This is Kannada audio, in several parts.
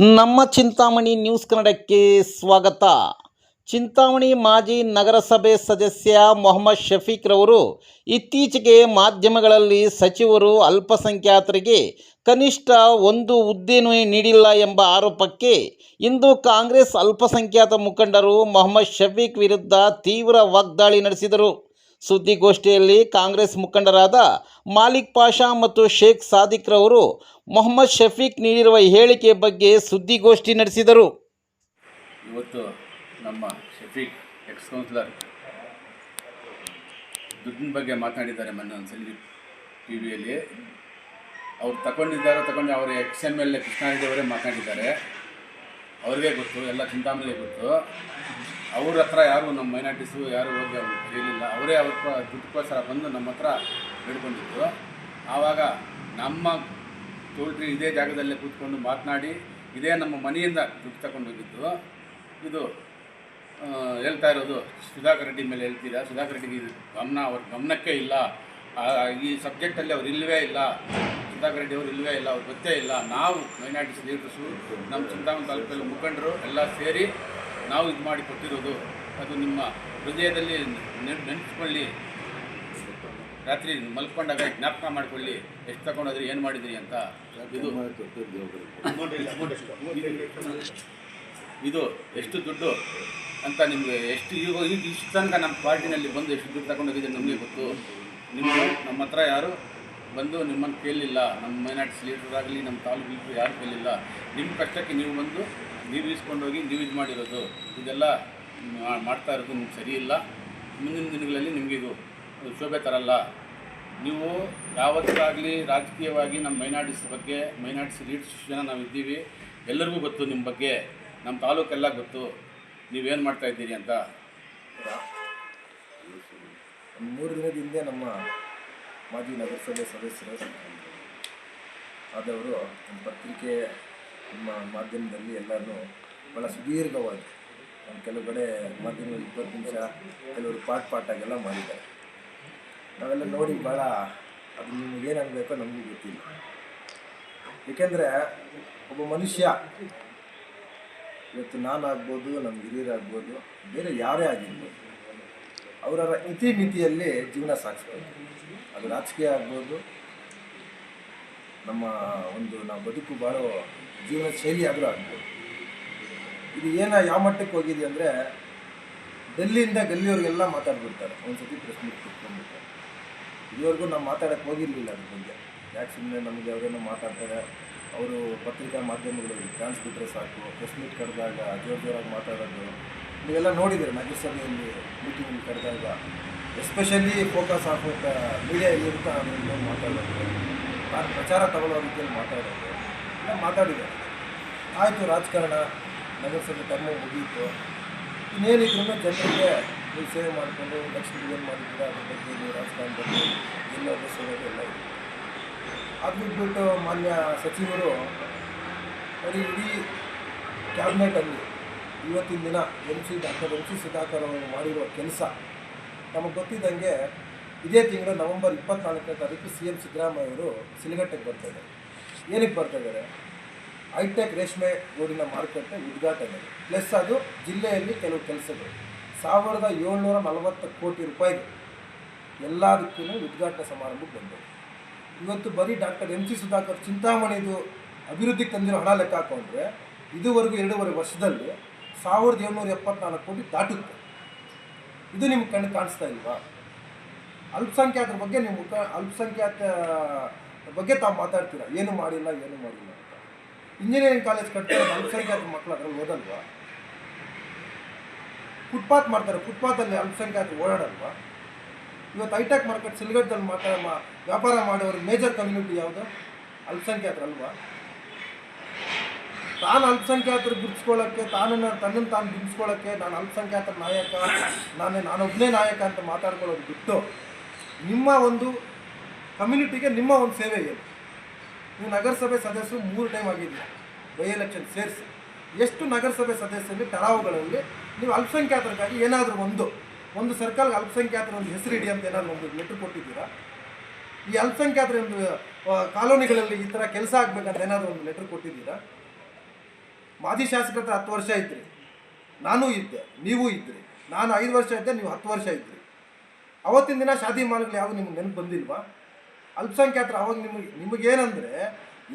ನಮ್ಮ ಚಿಂತಾಮಣಿ ನ್ಯೂಸ್ ಕನ್ನಡಕ್ಕೆ ಸ್ವಾಗತ. ಚಿಂತಾಮಣಿ ಮಾಜಿ ನಗರಸಭೆ ಸದಸ್ಯ ಮೊಹಮ್ಮದ್ ಶಫೀಕ್ ರವರು ಇತ್ತೀಚೆಗೆ ಮಾಧ್ಯಮಗಳಲ್ಲಿ ಸಚಿವರು ಅಲ್ಪಸಂಖ್ಯಾತರಿಗೆ ಕನಿಷ್ಠ ಒಂದು ಹುದ್ದೆನೂ ನೀಡಿಲ್ಲ ಎಂಬ ಆರೋಪಕ್ಕೆ ಇಂದು ಕಾಂಗ್ರೆಸ್ ಅಲ್ಪಸಂಖ್ಯಾತ ಮುಖಂಡರು ಮೊಹಮ್ಮದ್ ಶಫೀಕ್ ವಿರುದ್ಧ ತೀವ್ರ ವಾಗ್ದಾಳಿ ನಡೆಸಿದರು. ಸುದ್ದಿಗೋಷ್ಠಿಯಲ್ಲಿ ಕಾಂಗ್ರೆಸ್ ಮುಖಂಡರಾದ ಮಾಲಿಕ್ ಪಾಷಾ ಮತ್ತು ಶೇಖ್ ಸಾದಿಕ್ ರವರು ಮೊಹಮ್ಮದ್ ಶಫೀಕ್ ನೀಡಿರುವ ಹೇಳಿಕೆ ಬಗ್ಗೆ ಸುದ್ದಿಗೋಷ್ಠಿ ನಡೆಸಿದರು. ಇವತ್ತು ನಮ್ಮ ಶಫೀಕ್ ಎಕ್ಸ್ ಕೌನ್ಸಿಲರ್ ದುಡ್ಡಿನ ಬಗ್ಗೆ ಮಾತನಾಡಿದ್ದಾರೆ ಮೊನ್ನೆ ಒಂದು ಸಲ ಟಿ ವಿಯಲ್ಲಿ ಅವ್ರು ತಗೊಂಡಿದ್ದಾರೆ, ತಗೊಂಡು ಅವರ ex M L A Krishna Reddy ಮಾತನಾಡಿದ್ದಾರೆ ಅವ್ರಿಗೆ ಗೊತ್ತು, ಎಲ್ಲ ಚಿಂತಾಮಣಿಗೆ ಗೊತ್ತು. ಅವ್ರ ಹತ್ರ ಯಾರು ನಮ್ಮ ಮೈನಾರಿಟೀಸು, ಯಾರು ಹೋಗಿ ಅವ್ರು ಕರೀಲಿಲ್ಲ, ಅವರೇ ಅವ್ರ ದುಡ್ಡುಗೋಸ್ಕರ ಬಂದು ನಮ್ಮ ಹತ್ರ ಬೇಡ್ಕೊಂಡಿದ್ದು ಆವಾಗ ನಮ್ಮ ಟೋಲ್ಟ್ರಿ ಇದೇ ಜಾಗದಲ್ಲೇ ಕೂತ್ಕೊಂಡು ಮಾತನಾಡಿ, ಇದೇ ನಮ್ಮ ಮನೆಯಿಂದ ದುಡ್ಡು ತಗೊಂಡು ಹೋಗಿದ್ದು. ಇದು ಹೇಳ್ತಾ ಇರೋದು, ಸುಧಾಕರ್ ರೆಡ್ಡಿ ಮೇಲೆ ಹೇಳ್ತೀರಾ? ಸುಧಾಕರ್ ರೆಡ್ಡಿಗೆ ಗಮನ, ಅವ್ರ ಗಮನಕ್ಕೆ ಇಲ್ಲ. ಈ ಸಬ್ಜೆಕ್ಟಲ್ಲಿ ಅವ್ರು ಇಲ್ಲವೇ ಇಲ್ಲ. ಸುಧಾಕರ್ ರೆಡ್ಡಿ ಅವರು ಇಲ್ಲವೇ ಇಲ್ಲ, ಅವ್ರು ಗೊತ್ತೇ ಇಲ್ಲ. ನಾವು ಮೈನಾರಿಟೀಸ್ ಲೀಡರ್ಸು, ನಮ್ಮ ಚಿಂತಾಮಣಿ ತಾಲೂಕಲ್ಲಿ ಮುಖಂಡರು ಎಲ್ಲ ಸೇರಿ ನಾವು ಇದು ಮಾಡಿ ಕೊಟ್ಟಿರೋದು ಅದು ನಿಮ್ಮ ಹೃದಯದಲ್ಲಿ ನೆನ್ಪಿಸ್ಕೊಳ್ಳಿ ರಾತ್ರಿ ಮಲ್ಕೊಂಡಾಗ ಜ್ಞಾಪಕ ಮಾಡ್ಕೊಳ್ಳಿ. ಎಷ್ಟು ತಗೊಂಡೋದ್ರಿ, ಏನು ಮಾಡಿದ್ರಿ ಅಂತ. ಇದು ಇದು ಎಷ್ಟು ದುಡ್ಡು ಅಂತ ನಿಮಗೆ ಎಷ್ಟು ಈಗ ಈಗ ಇಷ್ಟು ತನಕ ನಮ್ಮ ಪಾರ್ಟಿನಲ್ಲಿ ಬಂದು ಎಷ್ಟು ದುಡ್ಡು ತಗೊಂಡೋಗಿದೆ ನಮಗೆ ಗೊತ್ತು. ನಿಮ್ಮ ನಮ್ಮ ಹತ್ರ ಯಾರು ಬಂದು ನಿಮ್ಮನ್ನು ಕೇಳಲಿಲ್ಲ ನಮ್ಮ ಮೈನಾರಿಟಿ ಲೀಡರ್ ಆಗಲಿ, ನಮ್ಮ ತಾಲೂಕು ಯಾರು ಕೇಳಲಿಲ್ಲ ನಿಮ್ಮ ಕಷ್ಟಕ್ಕೆ ನೀವು ಬಂದು ನೀವು ಇಸ್ಕೊಂಡೋಗಿ ನೀವು ಇದು ಮಾಡಿರೋದು, ಇದೆಲ್ಲ ಮಾಡ್ತಾ ಇರೋದು ನಿಮ್ಗೆ ಸರಿ ಇಲ್ಲ ಮುಂದಿನ ದಿನಗಳಲ್ಲಿ ನಿಮಗೆ ಇದು ಶೋಭೆ ತರಲ್ಲ. ನೀವು ಯಾವತ್ತಾಗಲಿ ರಾಜಕೀಯವಾಗಿ ನಮ್ಮ ಮೈನಾರಿಟೀಸ್ ಬಗ್ಗೆ, ಮೈನಾರಿಟೀಸ್ ಲೀಡರ್ಸ್ ಜನ ನಾವು ಇದ್ದೀವಿ. ಎಲ್ಲರಿಗೂ ಗೊತ್ತು ನಿಮ್ಮ ಬಗ್ಗೆ, ನಮ್ಮ ತಾಲೂಕೆಲ್ಲ ಗೊತ್ತು. ನೀವೇನು ಮಾಡ್ತಾ ಇದ್ದೀರಿ ಅಂತ. ಮೂರು ದಿನದ ಹಿಂದೆ ನಮ್ಮ ಮಾಜಿ ನಗರಸಭೆ ಸದಸ್ಯರು, ಆದವರು ಪತ್ರಿಕೆ ನಮ್ಮ ಮಾಧ್ಯಮದಲ್ಲಿ ಎಲ್ಲರೂ ಭಾಳ ಸುದೀರ್ಘವಾಗಿ ಕೆಲವು ಕಡೆ ಮಾಧ್ಯಮದಲ್ಲಿ ಇಪ್ಪತ್ತು ನಿಮಿಷ, ಕೆಲವರು ಪಾಟ್ ಪಾಟಾಗೆಲ್ಲ ಮಾಡಿದ್ದಾರೆ. ನಾವೆಲ್ಲ ನೋಡಿ ಭಾಳ ಅದು ನಿಮ್ಗೆ ಏನು ಅನ್ಬೇಕೋ ನಮಗೂ ಗೊತ್ತಿಲ್ಲ. ಏಕೆಂದರೆ ಒಬ್ಬ ಮನುಷ್ಯ, ಇವತ್ತು ನಾನಾಗ್ಬೋದು, ನಮ್ಮ ಹಿರಿಯರಾಗ್ಬೋದು, ಬೇರೆ ಯಾರೇ ಆಗಿರ್ಬೋದು ಅವರ ಇತಿಮಿತಿಯಲ್ಲಿ ಜೀವನ ಸಾಗಿಸ್ಬೋದು. ಅದು ರಾಜಕೀಯ ಆಗ್ಬೋದು ನಮ್ಮ ಒಂದು ನಾವು ಬದುಕು ಬಾಳೋ ಜೀವನ ಶೈಲಿ ಆದರೂ ಆಗ್ಬೋದು. ಇದು ಏನ ಯಾವ ಮಟ್ಟಕ್ಕೆ ಹೋಗಿದೆ ಅಂದರೆ ಡೆಲ್ಲಿಯಿಂದ ಗಲ್ಲಿಯವ್ರಿಗೆಲ್ಲ ಮಾತಾಡ್ಬಿಡ್ತಾರೆ. ಒಂದು ಸತಿ ಪ್ರೆಸ್ ಮೀಟ್ ಕುತ್ಕೊಂಡ್ಬಿಡ್ತಾರೆ ಇದುವರೆಗೂ ನಾವು ಮಾತಾಡೋಕ್ಕೆ ಹೋಗಿರಲಿಲ್ಲ ಅದ್ರ ಬಗ್ಗೆ. ಯಾಕೆ ಸುಮ್ಮನೆ ನಮಗೆ ಅವರೇನೋ ಮಾತಾಡ್ತಾರೆ. ಅವರು ಪತ್ರಿಕಾ ಮಾಧ್ಯಮಗಳು ಚಾನ್ಸ್ ಬಿಟ್ಟರೆ ಸಾಕು. ಪ್ರೆಸ್ ಮೀಟ್ ಕರೆದಾಗ ಜೋರು ಜೋರಾಗಿ ಮಾತಾಡೋದು. ನೀವೆಲ್ಲ ನೋಡಿದ್ದೀರಿ ನಗರಸಭೆಯಲ್ಲಿ ಮೀಟಿಂಗ್ ಕರೆದಾಗ ಎಸ್ಪೆಷಲಿ ಫೋಕಸ್ ಆಫ್ ಮೀಡಿಯಾ ಇರುತ್ತೆ ಅದರಿಂದ ಮಾತಾಡೋದು. ತಾನು ಪ್ರಚಾರ ತಗೊಳ್ಳೋ ರೀತಿಯಲ್ಲಿ ಮಾತಾಡೋದು. ಇಲ್ಲ, ಮಾತಾಡಿದೆ. ಆಯಿತು, ರಾಜಕಾರಣ ನಗರಸಭೆ ಟರ್ಮ್ ಮುಗಿಯಿತು ಇನ್ನೇನಿದ್ರು ಜನರಿಗೆ ನೀವು ಸೇವೆ ಮಾಡಿಕೊಂಡು ಲಕ್ಷ್ಮಿ ಏನು ಮಾಡಿದ್ದೀರಾ, ಅದ್ರ ಬಗ್ಗೆ ನೀವು ರಾಜಕಾರಣದಲ್ಲಿ ಎಲ್ಲ ಸೇವೆಗೆ ಎಲ್ಲ ಅದು ಮಾನ್ಯ ಸಚಿವರು ಬರೀ ಇಡೀ ಕ್ಯಾಬಿನೆಟಲ್ಲಿ ಇವತ್ತಿನ ದಿನ M C doctor M C Sudhakar ಅವರು ಮಾಡಿರೋ ಕೆಲಸ, ನಮಗೆ ಗೊತ್ತಿದ್ದಂಗೆ ಇದೇ ತಿಂಗಳು ನವೆಂಬರ್ ಇಪ್ಪತ್ನಾಲ್ಕನೇ ತಾರೀಕು ಸಿ ಎಂ ಸಿದ್ದರಾಮಯ್ಯ ಅವರು ಸಿಲಿಗಟ್ಟೆಗೆ ಬರ್ತಾ ಇದ್ದಾರೆ. ಏನಕ್ಕೆ ಬರ್ತಾಯಿದ್ದಾರೆ ಹೈಟೆಕ್ ರೇಷ್ಮೆ ಗೂಡಿನ ಮಾರುಕಟ್ಟೆ ಉದ್ಘಾಟನೆ. ಪ್ಲಸ್ ಅದು ಜಿಲ್ಲೆಯಲ್ಲಿ ಕೆಲವು ಕೆಲಸಗಳು. ಸಾವಿರದ ಏಳ್ನೂರ ನಲವತ್ತು ಕೋಟಿ ರೂಪಾಯಿಗೆ ಎಲ್ಲದಕ್ಕೂ ಉದ್ಘಾಟನಾ ಸಮಾರಂಭಕ್ಕೆ ಬಂದವು. ಇವತ್ತು ಬರೀ ಡಾಕ್ಟರ್ ಎಂ ಸಿ ಸುಧಾಕರ್ ಚಿಂತಾಮಣಿದು ಅಭಿವೃದ್ಧಿಗೆ ತಂದಿರೋ ಹಣ ಲೆಕ್ಕ ಹಾಕೊಂಡ್ರೆ ಇದುವರೆಗೂ ಎರಡೂವರೆ ವರ್ಷದಲ್ಲಿ ಸಾವಿರದ ಏಳ್ನೂರ ಎಪ್ಪತ್ನಾಲ್ಕು ಕೋಟಿ ದಾಟುತ್ತೆ. ಇದು ನಿಮ್ಗೆ ಕಣ್ಣು ಕಾಣಿಸ್ತಾ ಇಲ್ವಾ? ಅಲ್ಪಸಂಖ್ಯಾತರ ಬಗ್ಗೆ ನೀವು ಅಲ್ಪಸಂಖ್ಯಾತ ಬಗ್ಗೆ ತಾವು ಮಾತಾಡ್ತೀರಾ? ಏನು ಮಾಡಿಲ್ಲ ಏನು ಮಾಡಿಲ್ಲ ಅಂತ. ಇಂಜಿನಿಯರಿಂಗ್ ಕಾಲೇಜ್ ಕಟ್ಟಿದ್ರೆ ಅಲ್ಪಸಂಖ್ಯಾತ ಮಕ್ಕಳು ಅದ್ರಲ್ಲಿ ಓದಲ್ವಾ? ಫುಟ್ಪಾತ್ ಮಾಡ್ತಾರೆ, ಫುಟ್ಪಾತಲ್ಲಿ ಅಲ್ಪಸಂಖ್ಯಾತ ಓಡಾಡಲ್ವಾ? ಇವತ್ತು ಹೈಟೆಕ್ ಮಾರ್ಕೆಟ್ ಸಿಲ್ಗಟ್ಟಲ್ಲಿ ಮಾತಾ ವ್ಯಾಪಾರ ಮಾಡೋರು ಮೇಜರ್ ಕಮ್ಯುನಿಟಿ ಯಾವುದು? ಅಲ್ಪಸಂಖ್ಯಾತರಲ್ವಾ ತಾನು ಅಲ್ಪಸಂಖ್ಯಾತರು ಗುರುತಿಸ್ಕೊಳ್ಳೋಕ್ಕೆ, ತಾನು ತನ್ನ ತಾನು ಬಿಡಿಸ್ಕೊಳ್ಳೋಕ್ಕೆ ನಾನು ಅಲ್ಪಸಂಖ್ಯಾತರ ನಾಯಕ, ನಾನೇ ನಾನೊಬ್ಬನೇ ನಾಯಕ ಅಂತ ಮಾತಾಡ್ಕೊಳ್ಳೋದು ಬಿಟ್ಟು ನಿಮ್ಮ ಒಂದು ಕಮ್ಯುನಿಟಿಗೆ ನಿಮ್ಮ ಒಂದು ಸೇವೆ ಏನು? ನೀವು ನಗರಸಭೆ ಸದಸ್ಯರು ಮೂರು ಟೈಮ್ ಆಗಿದ್ದೀರಿ ಬೈ ಎಲೆಕ್ಷನ್ ಸೇರಿಸಿ. ಎಷ್ಟು ನಗರಸಭೆ ಸದಸ್ಯರಲ್ಲಿ ಟರಾವುಗಳಲ್ಲಿ ನೀವು ಅಲ್ಪಸಂಖ್ಯಾತರಿಗಾಗಿ ಏನಾದರೂ ಒಂದು ಒಂದು ಸರ್ಕಲ್ಗೆ ಅಲ್ಪಸಂಖ್ಯಾತರ ಒಂದು ಹೆಸರು ಇಡಿ ಅಂತ ಏನಾದರೂ ಒಂದು ಲೆಟ್ರ್ ಕೊಟ್ಟಿದ್ದೀರಾ? ಈ ಅಲ್ಪಸಂಖ್ಯಾತರ ಒಂದು ಕಾಲೋನಿಗಳಲ್ಲಿ ಈ ಥರ ಕೆಲಸ ಆಗಬೇಕಂತ ಏನಾದರೂ ಒಂದು ಲೆಟ್ರ್ ಕೊಟ್ಟಿದ್ದೀರಾ? ಮಾಜಿ ಶಾಸಕರ ಹತ್ತು ವರ್ಷ ಇದ್ರಿ. ನಾನೂ ಇದ್ದೆ, ನೀವೂ ಇದ್ದರೆ ನಾನು ಐದು ವರ್ಷ ಇದ್ದೆ, ನೀವು ಹತ್ತು ವರ್ಷ ಇದ್ರಿ. ಅವತ್ತಿನ ದಿನ ಶಾದಿ ಮಾಲ್ಗಳು ಯಾವುದು ನಿಮ್ಗೆ ನೆನಪು ಬಂದಿಲ್ವಾ? ಅಲ್ಪಸಂಖ್ಯಾತರು ಅವಾಗ ನಿಮಗೆ, ನಿಮಗೇನಂದರೆ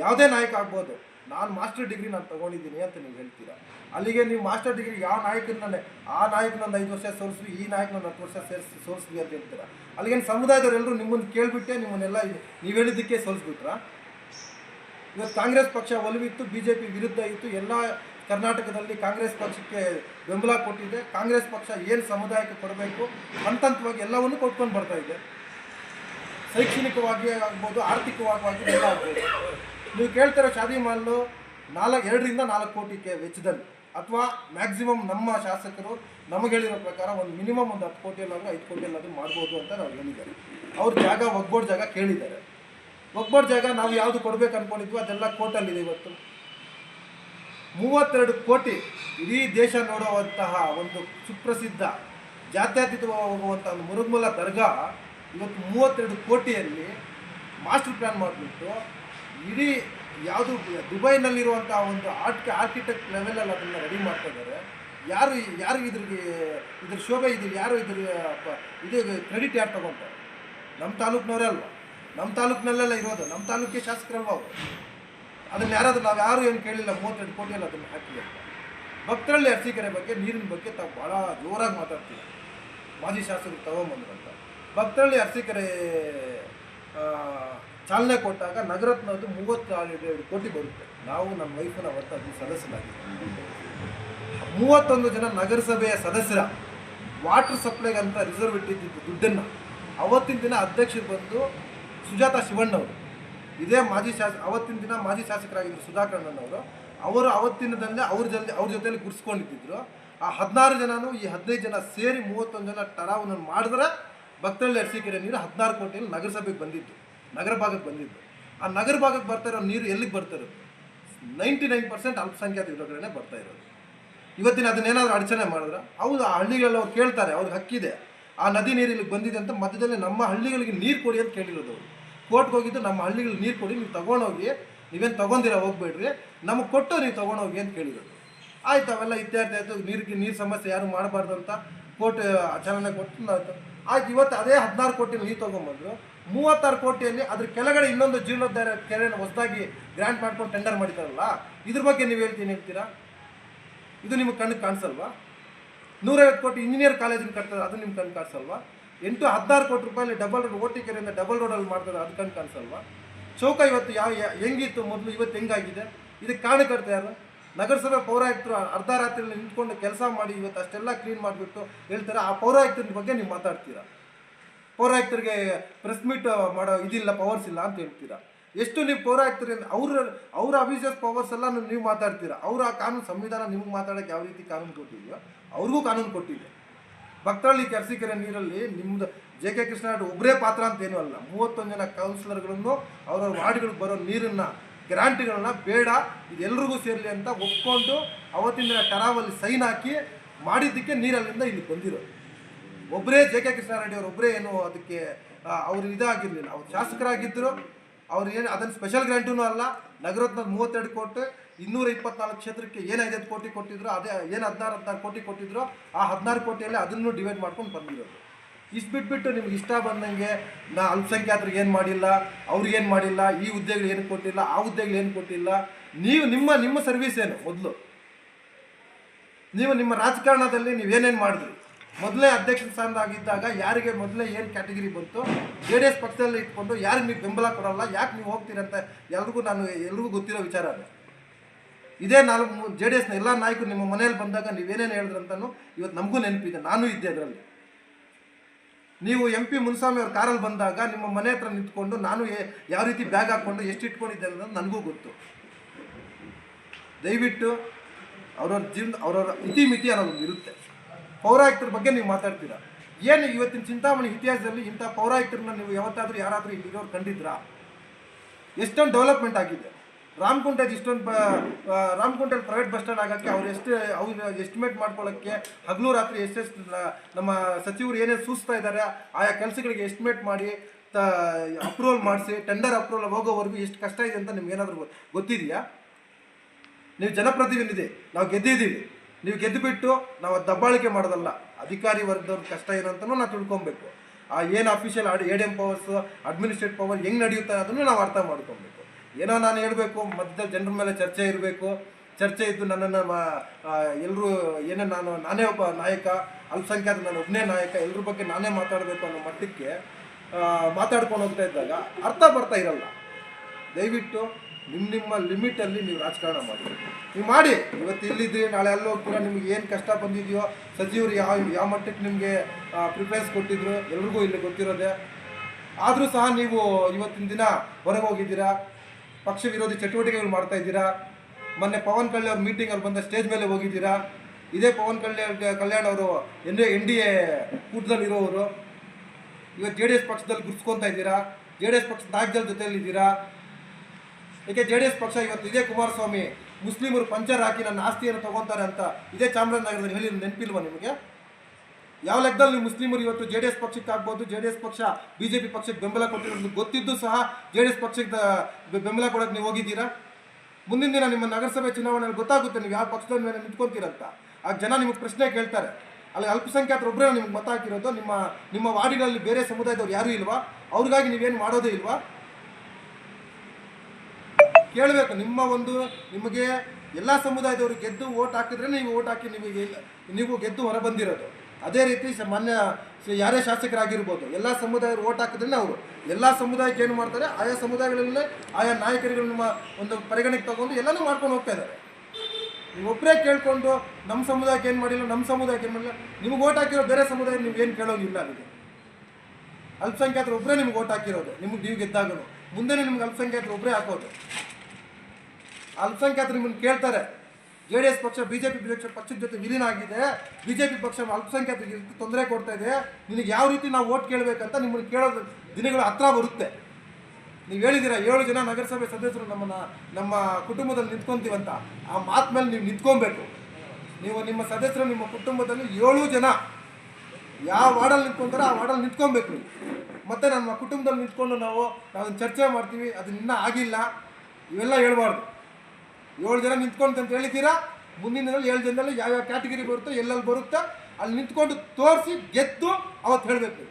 ಯಾವುದೇ ನಾಯಕ ಆಗ್ಬೋದು. ನಾನು ಮಾಸ್ಟರ್ ಡಿಗ್ರಿ ನಾನು ತಗೊಂಡಿದ್ದೀನಿ ಅಂತ ನೀವು ಹೇಳ್ತೀರಾ? ಅಲ್ಲಿಗೆ ನೀವು ಮಾಸ್ಟರ್ ಡಿಗ್ರಿ ಯಾವ ನಾಯಕನಲ್ಲೇ, ಆ ನಾಯಕನೊಂದು ಐದು ವರ್ಷ ಸೋರಿಸ್ವಿ ಈ ನಾಯಕನೊಂದು ಹತ್ತು ವರ್ಷ ಸೇರಿಸಿ ಸೋರಿಸ್ವಿ ಅಂತ ಹೇಳ್ತೀರಾ? ಅಲ್ಲಿಗೇನು ಸಮುದಾಯದವರೆಲ್ಲರೂ ನಿಮ್ಮನ್ನು ಕೇಳಿಬಿಟ್ಟೆ, ನಿಮ್ಮನ್ನೆಲ್ಲ ನೀವು ಹೇಳಿದ್ದಕ್ಕೆ ಸೋಲಿಸ್ಬಿಟ್ರಾ? ಇವತ್ತು ಕಾಂಗ್ರೆಸ್ ಪಕ್ಷ ಒಲವಿತ್ತು ಬಿ ಜೆ ಪಿ ವಿರುದ್ಧ ಇತ್ತು, ಎಲ್ಲ ಕರ್ನಾಟಕದಲ್ಲಿ ಕಾಂಗ್ರೆಸ್ ಪಕ್ಷಕ್ಕೆ ಬೆಂಬಲ ಕೊಟ್ಟಿದೆ. ಕಾಂಗ್ರೆಸ್ ಪಕ್ಷ ಏನು ಸಮುದಾಯಕ್ಕೆ ಕೊಡಬೇಕು ಹಂತ ಹಂತವಾಗಿ ಎಲ್ಲವನ್ನೂ ಕೊಟ್ಕೊಂಡು ಬರ್ತಾ ಇದೆ. ಶೈಕ್ಷಣಿಕವಾಗಿ ಆಗ್ಬೋದು, ಆರ್ಥಿಕವಾಗಿ ಎಲ್ಲ ಆಗ್ಬೋದು. ನೀವು ಕೇಳ್ತಿರೋ ಶಾದಿ ಮಾಲು ನಾಲ್ಕು, ಎರಡರಿಂದ ನಾಲ್ಕು ಕೋಟಿಗೆ ವೆಚ್ಚದಲ್ಲಿ ಅಥವಾ ಮ್ಯಾಕ್ಸಿಮಮ್ ನಮ್ಮ ಶಾಸಕರು ನಮಗೆ ಹೇಳಿರೋ ಪ್ರಕಾರ ಒಂದು ಮಿನಿಮಮ್ ಒಂದು ಹತ್ತು ಕೋಟಿಯಲ್ಲಾದರೂ, ಐದು ಕೋಟಿಯಲ್ಲಾದರೂ ಮಾಡ್ಬೋದು ಅಂತ ನಾವು ಹೇಳಿದ್ದಾರೆ. ಅವ್ರ ಜಾಗ ಒಗ್ಬೋಡ್ ಜಾಗ ಕೇಳಿದ್ದಾರೆ. ಒಗ್ಬೋಡ್ ಜಾಗ ನಾವು ಯಾವುದು ಕೊಡಬೇಕು ಅಂದ್ಕೊಂಡಿದ್ವಿ ಅದೆಲ್ಲ ಕೋರ್ಟಲ್ಲಿದೆ ಇವತ್ತು. ಮೂವತ್ತೆರಡು ಕೋಟಿ ಇಡೀ ದೇಶ ನೋಡುವಂತಹ ಒಂದು ಸುಪ್ರಸಿದ್ಧ ಜಾತ್ಯತೀತವಾಗುವಂಥ ಒಂದು ಮುರುಗ್ಮಲ ದರ್ಗಾ ಇವತ್ತು ಮೂವತ್ತೆರಡು ಕೋಟಿಯಲ್ಲಿ ಮಾಸ್ಟರ್ ಪ್ಲ್ಯಾನ್ ಮಾಡಿಬಿಟ್ಟು ಇಡೀ ಯಾವುದು ದುಬೈನಲ್ಲಿರುವಂಥ ಒಂದು ಆರ್ಟ್, ಆರ್ಕಿಟೆಕ್ಟ್ ಲೆವೆಲಲ್ಲಿ ಅದನ್ನು ರೆಡಿ ಮಾಡ್ತಾ ಇದ್ದಾರೆ. ಯಾರು ಯಾರು ಇದ್ರಿಗೆ, ಇದ್ರ ಶೋಭೆ ಇದು ಯಾರು ಇದ್ರ ಇದು ಕ್ರೆಡಿಟ್ ಯಾರು ತಗೊಂತಾರೆ ನಮ್ಮ ತಾಲೂಕಿನವರೇ ಅಲ್ವಾ? ನಮ್ಮ ತಾಲೂಕಿನಲ್ಲೆಲ್ಲ ಇರೋದು ನಮ್ಮ ತಾಲೂಕಿಗೆ ಶಾಸಕರಲ್ವ ಅವರು? ಅದನ್ನ ಯಾರಾದರೂ ನಾವು ಯಾರು ಏನು ಕೇಳಿಲ್ಲ ಮೂವತ್ತೆರಡು ಕೋಟಿಯಲ್ಲಿ ಅದನ್ನು ಹಾಕಿಲ್ಲ. ಭಕ್ತರಲ್ಲಿ ಅರಸೀಕೆರೆ ಬಗ್ಗೆ, ನೀರಿನ ಬಗ್ಗೆ ತಾವು ಭಾಳ ಜೋರಾಗಿ ಮಾತಾಡ್ತೀವಿ. ಮಾಜಿ ಶಾಸಕರು ತಗೊಂಬಂದ್ರಂತ. ಭಕ್ತರಳ್ಳಿ ಅರಸೀಕೆರೆ ಚಾಲನೆ ಕೊಟ್ಟಾಗ ನಗರತ್ನದ್ದು ಮೂವತ್ತೆರಡು ಕೋಟಿ ಬರುತ್ತೆ. ನಾವು ನಮ್ಮ ವೈಫಿನ ಒತ್ತಾಗಿ ಸದಸ್ಯರಾಗಿದ್ದೀವಿ. ಮೂವತ್ತೊಂದು ಜನ ನಗರಸಭೆಯ ಸದಸ್ಯರ ವಾಟರ್ ಸಪ್ಲೈಗಂತ ರಿಸರ್ವ್ ಇಟ್ಟಿದ್ದಿದ್ದು ದುಡ್ಡನ್ನು. ಅವತ್ತಿನ ದಿನ ಅಧ್ಯಕ್ಷರು ಬಂದು ಸುಜಾತಾ ಶಿವಣ್ಣವರು. ಇದೇ ಮಾಜಿ ಶಾಸ, ಅವತ್ತಿನ ದಿನ ಮಾಜಿ ಶಾಸಕರಾಗಿದ್ದರು ಸುಧಾಕರ್ ಅವರು ಅವರು ಅವತ್ತಿನದಲ್ಲೇ ಅವ್ರ ಜೊತೆ ಅವ್ರ ಜೊತೆಯಲ್ಲಿ ಗುರ್ಸ್ಕೊಂಡಿದ್ದರು ಆ ಹದಿನಾರು ಜನನು ಈ ಹದಿನೈದು ಜನ ಸೇರಿ ಮೂವತ್ತೊಂದು ಜನ ಟರಾವನ್ನು ಮಾಡಿದ್ರೆ ಭಕ್ತಳ್ಳಿ ಅರಸೀಕೆರೆ ನೀರು ಹದಿನಾರು ಕೋಟಿಯಲ್ಲಿ ನಗರಸಭೆಗೆ ಬಂದಿದ್ದು, ನಗರ ಭಾಗಕ್ಕೆ ಬಂದಿದ್ದು. ಆ ನಗರ ಭಾಗಕ್ಕೆ ಬರ್ತಾ ಇರೋ ನೀರು ಎಲ್ಲಿಗೆ ಬರ್ತಾ ಇರೋದು? ನೈಂಟಿ ನೈನ್ ಪರ್ಸೆಂಟ್ ಅಲ್ಪಸಂಖ್ಯಾತ ಇರೋದ್ರೇ ಬರ್ತಾ ಇರೋದು. ಇವತ್ತಿನ ಅದನ್ನೇನಾದರೂ ಅಡಚಣೆ ಮಾಡಿದ್ರೆ, ಹೌದು, ಆ ಹಳ್ಳಿಗಳಲ್ಲಿ ಅವ್ರು ಕೇಳ್ತಾರೆ, ಅವ್ರಿಗೆ ಹಕ್ಕಿದೆ. ಆ ನದಿ ನೀರು ಇಲ್ಲಿಗೆ ಬಂದಿದೆ ಅಂತ ಮಧ್ಯದಲ್ಲಿ ನಮ್ಮ ಹಳ್ಳಿಗಳಿಗೆ ನೀರು ಕೊಡಿ ಅಂತ ಕೇಳಿರೋದು ಅವರು. ಕೋರ್ಟ್ಗೆ ಹೋಗಿದ್ದು ನಮ್ಮ ಹಳ್ಳಿಗಳು ನೀರು ಕೊಡಿ, ನೀವು ತೊಗೊಂಡೋಗಿ, ನೀವೇನು ತಗೊಂಡಿರ ಹೋಗ್ಬೇಡ್ರಿ. ನಮಗೆ ಕೊಟ್ಟು ನೀವು ತೊಗೊಂಡೋಗಿ ಅಂತ ಕೇಳಿದ್ರು. ಆಯ್ತು, ಅವೆಲ್ಲ ಇತ್ಯರ್ಥ ಆಯಿತು. ನೀರಿಗೆ ನೀರು ಸಮಸ್ಯೆ ಯಾರು ಮಾಡಬಾರ್ದು ಅಂತ ಕೋರ್ಟ್ ಚಾಲನೆ ಕೊಟ್ಟು ಆಯ್ತು ಆಯ್ತು, ಇವತ್ತು ಅದೇ ಹದಿನಾರು ಕೋಟಿ ನೀರು ತೊಗೊಂಬಂದು ಮೂವತ್ತಾರು ಕೋಟಿಯಲ್ಲಿ ಅದ್ರ ಕೆಳಗಡೆ ಇನ್ನೊಂದು ಜೀರ್ಣೋದ್ಧಾರ ಕೆರೆಯನ್ನು ಹೊಸದಾಗಿ ಗ್ರ್ಯಾಂಟ್ ಮಾಡ್ಕೊಂಡು ಟೆಂಡರ್ ಮಾಡಿದಾರಲ್ಲ ಇದ್ರ ಬಗ್ಗೆ ನೀವು ಹೇಳ್ತೀನಿ ಹೇಳ್ತೀರಾ ಇದು ನಿಮ್ಗೆ ಕಣ್ಣಿಗೆ ಕಾಣಿಸಲ್ವಾ? ನೂರೈವತ್ತು ಕೋಟಿ ಇಂಜಿನಿಯರ್ ಕಾಲೇಜಿನ ಕಟ್ತಾರೆ ಅದು ನಿಮ್ಮ ಕಣ್ಣು ಕಾಣಿಸಲ್ವಾ? ಎಂಟು ಹದಿನಾರು ಕೋಟಿ ರೂಪಾಯಲ್ಲಿ ಡಬಲ್ ರೋಡ್ ಓಟಿ ಕೆರೆಯಿಂದ ಡಬಲ್ ರೋಡಲ್ಲಿ ಮಾಡ್ತಾರೆ ಅದು ಕಾಣಿಸಲ್ವಾ? ಚೌಕ ಇವತ್ತು ಯಾವ ಹೆಂಗಿತ್ತು ಮೊದಲು, ಇವತ್ತು ಹೆಂಗಾಗಿದೆ? ಇದಕ್ಕೆ ಕಾರಣಕರ್ತ ಯಾರು? ನಗರಸಭೆ ಪೌರಾಯುಕ್ತರು ಅರ್ಧ ರಾತ್ರಿಯಲ್ಲಿ ನಿಂತ್ಕೊಂಡು ಕೆಲಸ ಮಾಡಿ ಇವತ್ತು ಅಷ್ಟೆಲ್ಲ ಕ್ಲೀನ್ ಮಾಡಿಬಿಟ್ಟು ಹೇಳ್ತಾರೆ. ಆ ಪೌರಾಯುಕ್ತರ ಬಗ್ಗೆ ನೀವು ಮಾತಾಡ್ತೀರಾ? ಪೌರಾಯುಕ್ತರಿಗೆ ಪ್ರೆಸ್ ಮೀಟ್ ಮಾಡೋ ಇದಿಲ್ಲ ಪವರ್ಸ್ ಇಲ್ಲ ಅಂತ ಹೇಳ್ತೀರಾ? ಎಷ್ಟು ನೀವು ಪೌರಾಯುಕ್ತರಿಂದ, ಅವ್ರ ಅವ್ರ ಅಫಿಷಿಯಸ್ ಪವರ್ಸ್ ಎಲ್ಲ ನೀವು ಮಾತಾಡ್ತೀರಾ? ಅವ್ರ ಆ ಕಾನೂನು, ಸಂವಿಧಾನ ನಿಮ್ಗೆ ಮಾತಾಡೋಕ್ಕೆ ಯಾವ ರೀತಿ ಕಾನೂನು ಕೊಟ್ಟಿದೆಯೋ, ಅವ್ರಿಗೂ ಕಾನೂನು ಕೊಟ್ಟಿದೆ. ಭಕ್ತಳ್ಳಿ ಕೆರೆಸಿಕೆರೆ ನೀರಲ್ಲಿ ನಿಮ್ದು ಜೆ ಕೆ ಕೃಷ್ಣಾರೆಡ್ಡಿ ಒಬ್ಬರೇ ಪಾತ್ರ ಅಂತ ಏನೂ ಅಲ್ಲ. ಮೂವತ್ತೊಂದು ಜನ ಕೌನ್ಸಿಲರ್ಗಳನ್ನು ಅವರವ್ರ ವಾರ್ಡ್ಗಳಿಗೆ ಬರೋ ನೀರನ್ನು ಗ್ಯಾರಂಟಿಗಳನ್ನ ಬೇಡ ಇದೆಲ್ಲರಿಗೂ ಸೇರಲಿ ಅಂತ ಒಪ್ಕೊಂಡು ಅವತ್ತಿನ ದಿನ ಟರಾವಲ್ಲಿ ಸೈನ್ ಹಾಕಿ ಮಾಡಿದ್ದಕ್ಕೆ ನೀರಲ್ಲಿಂದ ಇಲ್ಲಿ ಬಂದಿರೋದು. ಒಬ್ಬರೇ ಜೆ ಕೆ ಕೃಷ್ಣಾರೆಡ್ಡಿ ಅವರು ಒಬ್ಬರೇ ಏನು ಅದಕ್ಕೆ ಅವ್ರು ಇದಾಗಿರಲಿಲ್ಲ. ಅವ್ರು ಶಾಸಕರಾಗಿದ್ದರು. ಅವ್ರು ಏನು, ಅದನ್ನು ಸ್ಪೆಷಲ್ ಗ್ರ್ಯಾಂಟೂ ಅಲ್ಲ ನಗರತ್ನ ಮೂವತ್ತೆರಡು ಕೋಟಿ, ಇನ್ನೂರ ಇಪ್ಪತ್ನಾಲ್ಕು ಕ್ಷೇತ್ರಕ್ಕೆ ಏನು ಕೋಟಿ ಕೊಟ್ಟಿದ್ರು, ಅದೇ ಏನು ಹದಿನಾರು ಹದಿನಾರು ಕೋಟಿ ಕೊಟ್ಟಿದ್ರು, ಆ ಹದಿನಾರು ಕೋಟಿಯಲ್ಲಿ ಅದನ್ನು ಡಿವೈಡ್ ಮಾಡ್ಕೊಂಡು ಬಂದಿರೋದು. ಇಷ್ಟು ಬಿಟ್ಬಿಟ್ಟು ನಿಮ್ಗೆ ಇಷ್ಟ ಬಂದಂಗೆ ನಾ ಅಲ್ಪಸಂಖ್ಯಾತರಿಗೆ ಏನು ಮಾಡಿಲ್ಲ ಅವ್ರಿಗೇನು ಮಾಡಿಲ್ಲ, ಈ ಹುದ್ದೆಗಳು ಏನು ಕೊಟ್ಟಿಲ್ಲ, ಆ ಹುದ್ದೆಗಳು ಏನು ಕೊಟ್ಟಿಲ್ಲ, ನೀವು ನಿಮ್ಮ ನಿಮ್ಮ ಸರ್ವಿಸ್ ಏನು, ಮೊದಲು. ನೀವು ನಿಮ್ಮ ರಾಜಕಾರಣದಲ್ಲಿ ನೀವೇನೇನು ಮಾಡಿದ್ರಿ? ಮೊದಲೇ ಅಧ್ಯಕ್ಷ ಸ್ಥಾನದಾಗಿದ್ದಾಗ ಯಾರಿಗೆ ಮೊದಲೇ ಏನು ಕ್ಯಾಟಗರಿ ಬಂತು? ಜೆ ಡಿ ಎಸ್ ಪಕ್ಷದಲ್ಲಿ ಇಟ್ಕೊಂಡು ಯಾರಿಗೆ ನೀವು ಬೆಂಬಲ ಕೊಡಲ್ಲ, ಯಾಕೆ ನೀವು ಹೋಗ್ತೀರಂತ? ಎಲ್ರಿಗೂ ನಾನು, ಎಲ್ರಿಗೂ ಗೊತ್ತಿರೋ ವಿಚಾರ ಅದು. ಇದೇ ನಾಲ್ಕು ಜೆ ಡಿ ಎಸ್ನ ಎಲ್ಲ ನಾಯಕರು ನಿಮ್ಮ ಮನೆಯಲ್ಲಿ ಬಂದಾಗ ನೀವೇನೇನು ಹೇಳಿದ್ರಂತನೂ ಇವತ್ತು ನಮಗೂ ನೆನಪಿದೆ, ನಾನು ಇದ್ದೆ ಅದರಲ್ಲಿ. ನೀವು ಎಂ ಪಿ ಮುನ್ಸ್ವಾಮಿ ಅವ್ರ ಕಾರಲ್ಲಿ ಬಂದಾಗ ನಿಮ್ಮ ಮನೆ ಹತ್ರ ನಿಂತ್ಕೊಂಡು ನಾನು ಯಾವ ರೀತಿ ಬ್ಯಾಗ್ ಹಾಕ್ಕೊಂಡು ಎಷ್ಟು ಇಟ್ಕೊಂಡಿದ್ದೆ ಅನ್ನೋದು ನನಗೂ ಗೊತ್ತು. ದಯವಿಟ್ಟು ಅವ್ರವ್ರ ಜೀವನ, ಅವ್ರವ್ರ ಇತಿಮಿತಿ ಅನ್ನೋದು ಇರುತ್ತೆ. ಪೌರಾಯುಕ್ತರ ಬಗ್ಗೆ ನೀವು ಮಾತಾಡ್ತೀರಾ? ಏನು ಇವತ್ತಿನ ಚಿಂತಾಮಣಿ ಇತಿಹಾಸದಲ್ಲಿ ಇಂಥ ಪೌರಾಯುಕ್ತರನ್ನ ನೀವು ಯಾವತ್ತಾದರೂ ಯಾರಾದರೂ ಇಲ್ಲಿರೋರು ಕಂಡಿದ್ರಾ? ಎಷ್ಟೊಂದು ಡೆವಲಪ್ಮೆಂಟ್ ಆಗಿದೆ. ರಾಮಕುಂಟೆದು ಇಷ್ಟೊಂದು ರಾಮಕುಂಟೆಲ್ಲಿ ಪ್ರೈವೇಟ್ ಬಸ್ ಸ್ಟ್ಯಾಂಡ್ ಆಗೋಕ್ಕೆ ಅವ್ರು ಎಷ್ಟು, ಅವ್ರ ಎಸ್ಟಿಮೇಟ್ ಮಾಡ್ಕೊಳ್ಳೋಕ್ಕೆ ಹಗಲು ರಾತ್ರಿ ಎಷ್ಟೆಷ್ಟು ನಮ್ಮ ಸಚಿವರು ಏನೇನು ಸೂಚಿಸ್ತಾ ಇದ್ದಾರೆ ಆಯಾ ಕೆಲಸಗಳಿಗೆ ಎಸ್ಟಿಮೇಟ್ ಮಾಡಿ, ತ ಅಪ್ರೂವಲ್ ಮಾಡಿಸಿ ಟೆಂಡರ್ ಅಪ್ರೂವಲ್ ಹೋಗೋವರೆಗೂ ಎಷ್ಟು ಕಷ್ಟ ಇದೆ ಅಂತ ನಿಮ್ಗೆ ಏನಾದರೂ ಗೊತ್ತಿದೆಯಾ? ನೀವು ಜನಪ್ರತಿನಿಧಿ ನಾವು ಗೆದ್ದಿದ್ದೀವಿ. ನೀವು ಗೆದ್ದು ಬಿಟ್ಟು ನಾವು ದಬ್ಬಾಳಿಕೆ ಮಾಡೋದಲ್ಲ, ಅಧಿಕಾರಿ ವರ್ಗದವ್ರ ಕಷ್ಟ ಏನಂತನೂ ನಾವು ತಿಳ್ಕೊಬೇಕು. ಆ ಏನು official add a powers administrate power ಹೆಂಗೆ ನಡೆಯುತ್ತೆ ಅದನ್ನು ನಾವು ಅರ್ಥ ಮಾಡ್ಕೊಬೇಕು. ಏನೋ ನಾನು ಹೇಳಬೇಕು ಮಧ್ಯದ ಜನರ ಮೇಲೆ ಚರ್ಚೆ ಇರಬೇಕು, ಚರ್ಚೆ ಇದ್ದು ನನ್ನನ್ನು ಎಲ್ಲರೂ ಏನೇ ನಾನು, ನಾನೇ ಒಬ್ಬ ನಾಯಕ, ಅಲ್ಪಸಂಖ್ಯಾತ ನಾನು ಒಬ್ಬನೇ ನಾಯಕ ಎಲ್ಲರ ಬಗ್ಗೆ ನಾನೇ ಮಾತಾಡಬೇಕು ಅನ್ನೋ ಮಟ್ಟಕ್ಕೆ ಮಾತಾಡ್ಕೊಂಡು ಹೋಗ್ತಾ ಇದ್ದಾಗ ಅರ್ಥ ಬರ್ತಾ ಇರಲ್ಲ. ದಯವಿಟ್ಟು ನಿಮ್ಮ ನಿಮ್ಮ ಲಿಮಿಟಲ್ಲಿ ನೀವು ರಾಜಕಾರಣ ಮಾಡಿ. ನೀವು ಮಾಡಿ. ಇವತ್ತು ಇಲ್ಲಿದ್ದೀರಿ ನಾಳೆ ಅಲ್ಲಿ ಹೋಗ್ತೀರಾ? ನಿಮಗೆ ಏನು ಕಷ್ಟ ಬಂದಿದೆಯೋ? ಸಚಿವರು ಯಾವ ಯಾವ ಮಟ್ಟಕ್ಕೆ ನಿಮಗೆ ಪ್ರಿಫರೆನ್ಸ್ ಕೊಟ್ಟಿದ್ರು? ಎಲ್ರಿಗೂ ಇಲ್ಲಿ ಗೊತ್ತಿರೋದೆ. ಆದರೂ ಸಹ ನೀವು ಇವತ್ತಿನ ದಿನ ಹೊರಗೆ ಹೋಗಿದ್ದೀರಾ? ಪಕ್ಷ ವಿರೋಧಿ ಚಟುವಟಿಕೆಗಳು ಮಾಡ್ತಾ ಇದ್ದೀರಾ? ಮೊನ್ನೆ ಪವನ್ ಕಲ್ಯಾಣ್ ಅವ್ರ ಮೀಟಿಂಗ್ ಅಲ್ಲಿ ಬಂದ ಸ್ಟೇಜ್ ಮೇಲೆ ಹೋಗಿದ್ದೀರಾ? ಇದೇ ಪವನ್ ಕಲ್ಯಾಣ್ ಕಲ್ಯಾಣ್ ಅವರು ಎನ್ ಎನ್ ಡಿ ಎ ಕೂಟದಲ್ಲಿ ಇರೋರು ಇವತ್ತು ಜೆ ಡಿ ಎಸ್ ಪಕ್ಷದಲ್ಲಿ ಗುರ್ಸ್ಕೊತಾ ಇದ್ದೀರಾ? ಜೆ ಡಿ ಎಸ್ ಪಕ್ಷದ ನಾಯಕರ ಜೊತೆಯಲ್ಲಿ ಇದ್ದೀರಾ ಏಕೆ ಜೆ ಡಿ ಎಸ್ ಪಕ್ಷ ಇವತ್ತು ಇದೇ ಕುಮಾರಸ್ವಾಮಿ ಮುಸ್ಲಿಮರು ಪಂಚರ್ ಹಾಕಿ ನನ್ನ ಆಸ್ತಿಯನ್ನು ತಗೊಂತಾರೆ ಅಂತ ಇದೇ ಚಾಮರಾಜನಗರದಲ್ಲಿ ಹೇಳಿ ನೆನಪಿಲ್ವಾ ನಿಮಗೆ? ಯಾವ ಲೆಕ್ಕದಲ್ಲಿ ಮುಸ್ಲಿಮರು ಇವತ್ತು ಜೆ ಡಿ ಎಸ್ ಪಕ್ಷಕ್ಕೆ ಆಗ್ಬೋದು ಜೆ ಡಿ ಎಸ್ ಪಕ್ಷ ಬಿ ಜೆ ಪಿ ಪಕ್ಷಕ್ಕೆ ಬೆಂಬಲ ಕೊಟ್ಟಿರೋದು ಗೊತ್ತಿದ್ದು ಸಹ ಜೆ ಡಿ ಎಸ್ ಪಕ್ಷಕ್ಕೆ ಬೆಂಬಲ ಕೊಡೋಕೆ ನೀವು ಹೋಗಿದ್ದೀರಾ? ಮುಂದಿನ ದಿನ ನಿಮ್ಮ ನಗರಸಭೆ ಚುನಾವಣೆಯಲ್ಲಿ ಗೊತ್ತಾಗುತ್ತೆ ನೀವು ಯಾವ ಪಕ್ಷದ ಮೇಲೆ ನಿಂತ್ಕೊಂತೀರಂತ. ಆ ಜನ ನಿಮಗೆ ಪ್ರಶ್ನೆ ಕೇಳ್ತಾರೆ. ಅಲ್ಲಿ ಅಲ್ಪಸಂಖ್ಯಾತರು ಒಬ್ಬರೇ ನಿಮ್ಗೆ ಮತ ಹಾಕಿರೋದು, ನಿಮ್ಮ ನಿಮ್ಮ ವಾರ್ಡಿನಲ್ಲಿ ಬೇರೆ ಸಮುದಾಯದವ್ರು ಯಾರೂ ಇಲ್ವಾ? ಅವ್ರಿಗಾಗಿ ನೀವೇನು ಮಾಡೋದೇ ಇಲ್ವಾ? ಕೇಳಬೇಕು. ನಿಮ್ಮ ಒಂದು, ನಿಮಗೆ ಎಲ್ಲ ಸಮುದಾಯದವರು ಗೆದ್ದು ಓಟ್ ಹಾಕಿದ್ರೆ ನೀವು ಓಟ್ ಹಾಕಿ ನಿಮಗೆ ನೀವು ಗೆದ್ದು ಹೊರ ಬಂದಿರೋದು. ಅದೇ ರೀತಿ ಮಾನ್ಯ ಯಾರೇ ಶಾಸಕರಾಗಿರ್ಬೋದು, ಎಲ್ಲ ಸಮುದಾಯ ಓಟ್ ಹಾಕಿದ್ರೆ ಅವರು. ಎಲ್ಲ ಸಮುದಾಯಕ್ಕೆ ಏನು ಮಾಡ್ತಾರೆ? ಆಯಾ ಸಮುದಾಯಗಳಲ್ಲೇ ಆಯಾ ನಾಯಕರುಗಳನ್ನ ಒಂದು ಪರಿಗಣಕ್ಕೆ ತಗೊಂಡು ಎಲ್ಲನೂ ಮಾಡ್ಕೊಂಡು ಹೋಗ್ತಾ ಇದ್ದಾರೆ. ನೀವು ಒಬ್ಬರೇ ಕೇಳ್ಕೊಂಡು ನಮ್ಮ ಸಮುದಾಯಕ್ಕೆ ಏನು ಮಾಡಿಲ್ಲ, ನಮ್ಮ ಸಮುದಾಯಕ್ಕೆ ಏನು ಮಾಡಿಲ್ಲ, ನಿಮ್ಗೆ ಓಟ್ ಹಾಕಿರೋ ಬೇರೆ ಸಮುದಾಯ ನೀವು ಏನು ಕೇಳೋಂಗಿಲ್ಲ ನಿಮಗೆ ಅಲ್ಪಸಂಖ್ಯಾತರು ಒಬ್ಬರೇ ನಿಮ್ಗೆ ಓಟ್ ಹಾಕಿರೋದು, ನಿಮ್ಗೆ ನೀವು ಗೆದ್ದಾಗೋದು ಮುಂದೆ ನಿಮ್ಗೆ ಅಲ್ಪಸಂಖ್ಯಾತರು ಒಬ್ಬರೇ ಹಾಕೋದು. ಅಲ್ಪಸಂಖ್ಯಾತರು ನಿಮ್ಮನ್ನು ಕೇಳ್ತಾರೆ. ಜೆ ಡಿ ಎಸ್ ಪಕ್ಷ ಬಿ ಜೆ ಪಿ ಪಕ್ಷದ ಜೊತೆ ವಿಲೀನ ಆಗಿದೆ. ಬಿ ಜೆ ಪಿ ಪಕ್ಷ ಅಲ್ಪಸಂಖ್ಯಾತರಿಗೆ ತೊಂದರೆ ಕೊಡ್ತಾ ಇದೆ. ನಿನಗೆ ಯಾವ ರೀತಿ ನಾವು ಓಟ್ ಕೇಳಬೇಕಂತ ನಿಮ್ಮನ್ನು ಕೇಳೋದು ದಿನಗಳು ಹತ್ರ ಬರುತ್ತೆ. ನೀವು ಹೇಳಿದ್ದೀರಾ, ಏಳು ಜನ ನಗರಸಭೆ ಸದಸ್ಯರು ನಮ್ಮನ್ನ, ನಮ್ಮ ಕುಟುಂಬದಲ್ಲಿ ನಿಂತ್ಕೊಂತೀವಂತ. ಆ ಮಾತು ಮೇಲೆ ನೀವು ನಿಂತ್ಕೊಬೇಕು. ನೀವು ನಿಮ್ಮ ಸದಸ್ಯರು ನಿಮ್ಮ ಕುಟುಂಬದಲ್ಲಿ ಏಳು ಜನ. ಯಾವ ವಾರ್ಡಲ್ಲಿ ನಿಂತ್ಕೊಂತಾರೋ ಆ ವಾರ್ಡಲ್ಲಿ ನಿಂತ್ಕೊಬೇಕು. ಮತ್ತೆ ನಮ್ಮ ಕುಟುಂಬದಲ್ಲಿ ನಿಂತ್ಕೊಂಡು ನಾವು ನಾವು ಚರ್ಚೆ ಮಾಡ್ತೀವಿ, ಅದು ಇನ್ನೂ ಆಗಿಲ್ಲ. ಇವೆಲ್ಲ ಹೇಳ್ಬಾರ್ದು. ಏಳು ಜನ ನಿಂತ್ಕೊಂಡು ಅಂತ ಹೇಳಿದ್ದೀರಾ? ಮುಂದಿನ ದಿನದಲ್ಲಿ ಏಳು ಜನದಲ್ಲಿ ಯಾವ್ಯಾವ ಕ್ಯಾಟಗರಿ ಬರುತ್ತೋ ಎಲ್ಲೆಲ್ಲಿ ಬರುತ್ತೋ ಅಲ್ಲಿ ನಿಂತ್ಕೊಂಡು ತೋರಿಸಿ ಗೆದ್ದು ಅವತ್ತು ಹೇಳಬೇಕು.